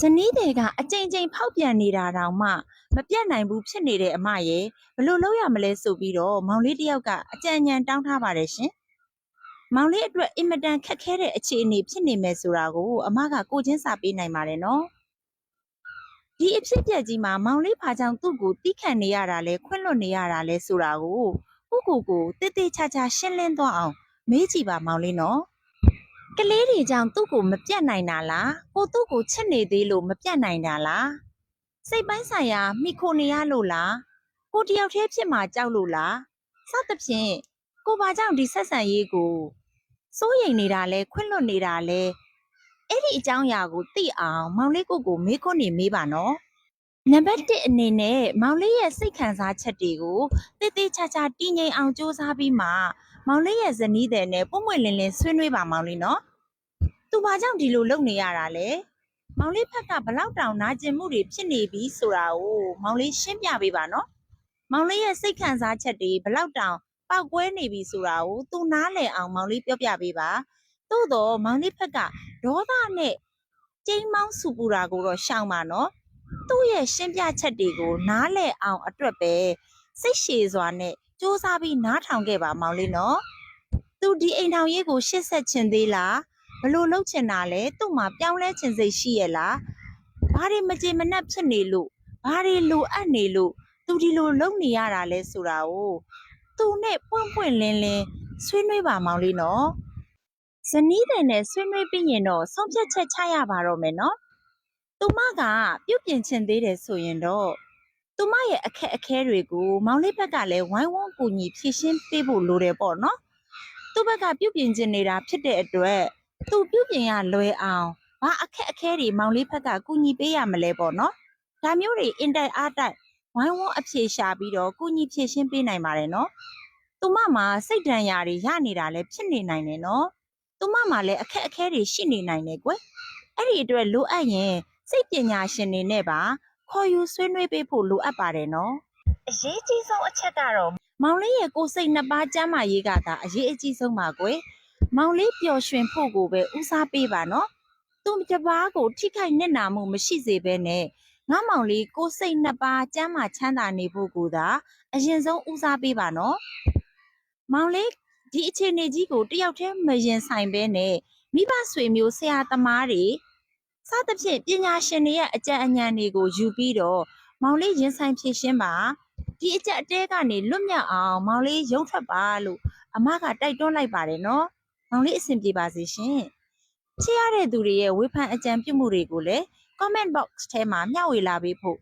ဇနီးတွေကအကြိမ်ကြိမ်ဖောက်ပြန်နေတာတောင်မှမပြတ်နိုင်ဘူးဖြစ်နေတဲ့အမရဲ့ဘယ်လို့လုပ်ရမလဲဆိုပြီးတော့မောင်လေးတစ်ယောက်ကအကြံဉာဏ်တောင်းထားပါတယ်ရှင်။မောင်လေးအတွက်အင်မတန်ခက်ခဲတဲ့အခြေအနေဖြစ်နေမယ်ဆိုတာကိုအမကကိုချင်းစာပေးနိုင်ပါတယ်နော်။ဒီအဖြစ်အပျက်ကြီးမှာမောင်လေးဖာကြောင့်သူ့ကိုတီးခံနေရတာလဲခွင့်လွတ်နေရတာလဲဆိုတာကိုကိုကိုကိုတိတိကျကျရှင်းလင်းသွားအောင်မေးကြည့်ပါမောင်လေးနော်။ ကလေးတွေကြောင့်သူ့ကိုမပြတ်နိုင်တာလားကိုသူ့ကိုချစ်နေသေးလို့မပြတ်နိုင်တာလားစိတ်ပိုင်းဆိုင်ရာမိခိုနေရလို့လားကိုတယောက်တည်းဖြစ်မှာကြောက်လို့လားစသဖြင့်ကိုဘာကြောင့်ဒီဆက်ဆံရေးကိုစိုးရိမ်နေတာလဲခွင့်လွတ်နေတာလဲအဲ့ဒီအကြောင်းအရာကိုသိအောင်မောင်လေးကိုကိုမေးခွန်းနေမေးပါနော်နံပါတ်1အနေနဲ့မောင်လေးရဲ့စိတ်ခံစားချက်တွေကိုတည်တည်ချာချာတည်ငြိမ်အောင်စူးစမ်းပြီးမှမောင်လေးရဲ့ဇနီးတဲ့နဲ့ပုံမွေလင်းလင်းဆွေးနွေးပါမောင်လေးနော်။" သူဘာကြောင့်ဒီလိုလုပ်နေရတာလဲ။မောင်လေးဖက်ကဘလောက်တောင်နာကျင်မှုတွေဖြစ်နေပြီဆိုတာကိုမောင်လေးရှင်းပြပေးပါနော်။မောင်လေးရဲ့စိတ်ခံစားချက်တွေဘလောက်တောင်ပောက်ကွဲနေပြီဆိုတာကိုသူနားလည်အောင်မောင်လေးပြောပြပေးပါ။သို့တော့မောင်လေးဖက်ကဒေါသနဲ့ကြိမ်းမောင်းဆူပူတာကိုတော့ရှောင်ပါနော်။သူ့ရဲ့ရှင်းပြချက်တွေကိုနားလည်အောင်အတွက်ပဲစိတ်ရှည်စွာနဲ့စူးစမ်းပြီးနားထောင်ခဲ့ပါမောင်လေးနော်။သူဒီအိမ်ထောင်ရေးကိုရှစ်ဆက်ချင်သေးလား ဘလို့လှုပ်ချင်တာလဲသူ့မှာပြောင်းလဲချင်စိတ်ရှိရဲ့လားဘာတွေမကြေမနက်ဖြစ်နေလို့ဘာတွေလိုအပ်နေလို့သူဒီလိုလုပ်နေရတာလဲဆိုတာကိုသူနဲ့ပွင့်ပွင့်လင်းလင်းဆွေးနွေးပါမောင်လေးနော်ဇနီးတဲ့နဲ့ဆွေးနွေးပြီးရင်တော့ဆုံးဖြတ်ချက်ချရပါတော့မယ်နော်သူမကပြုတ်ပြင်ချင်သေးတယ်ဆိုရင်တော့သူမရဲ့အခက်အခဲတွေကိုမောင်လေးဘက်ကလည်းဝိုင်းဝန်းကူညီဖြည့်ရှင်းပေးဖို့လိုတယ်ပေါ့နော်သူ့ဘက်ကပြုတ်ပြင်ချင်နေတာဖြစ်တဲ့အတွက် သူပြုတ်ပြင်ရလွယ်အောင်ဘာအခက်အခဲတွေမောင်လေးဘက်ကကူညီပေးရမလဲပေါ့နော်ဒါမျိုးတွေအင်တိုက်အားတိုက်ဝိုင်းဝန်းအဖြေရှာပြီးတော့ကူညီဖြည့်ရှင်းပေးနိုင်ပါတယ်နော်သူမမှာစိတ်ဒဏ်ရာတွေရနေတာလည်းဖြစ်နေနိုင်တယ်နော်သူမမှာလည်းအခက်အခဲတွေရှိနေနိုင်တယ်ကွယ်အဲ့ဒီအတွက်လိုအပ်ရင်စိတ်ပညာရှင်တွေနဲ့ပါခေါ်ယူဆွေးနွေးပေးဖို့လိုအပ်ပါတယ်နော်အရေးကြီးဆုံးအချက်ကတော့မောင်လေးရဲ့ကိုယ်စိတ်နှစ်ပါးကျမ်းမာရေးကသာအရေးအကြီးဆုံးပါကွယ်။ မောင်လေးပျော်ရွှင်ဖို့ကိုပဲဦးစားပေးပါနော်။သူတစ်ပါးကိုထိခိုက်နစ်နာမှုမရှိစေဘဲနဲ့ငါမောင်လေးကိုယ်စိတ်နှစ်ပါးကျမ်းမာချမ်းသာနေဖို့ကိုသာအရင်ဆုံးဦးစားပေးပါနော်။မောင်လေးဒီအခြေအနေကြီးကိုတယောက်တည်းမရင်ဆိုင်ဘဲနဲ့မိဘဆွေမျိုးဆရာသမားတွေစသဖြင့်ပညာရှင်တွေရဲ့အကြံအဉာဏ်တွေကိုယူပြီးတော့မောင်လေးရင်ဆိုင်ဖြည့်ရှင်းပါဒီအကြက်အတဲကနေလွတ်မြောက်အောင်မောင်လေးရုံထွက်ပါလို့အမကတိုက်တွန်းလိုက်ပါတယ်နော် မောင်လေးအဆင်ပြေပါစေရှင်ချစ်ရတဲ့သူတွေရဲ့ဝေဖန်အကြံပြုမှုတွေကိုလည်း comment box ထဲမှာမျှဝေလာပေးဖို့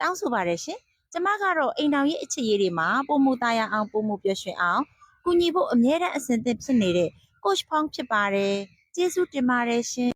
တောင်းဆိုပါတယ်ရှင်ကျမကတော့အိမ်တော်ရဲ့အချစ်ရေးတွေမှာပုံမူသားရအောင်ပုံမူပျော်ရွှင်အောင်ကူညီဖို့အမြဲတမ်းအဆင်သင့်ဖြစ်နေတဲ့ coach ဖောင်းဖြစ်ပါတယ်ကျေးဇူးတင်ပါတယ်ရှင်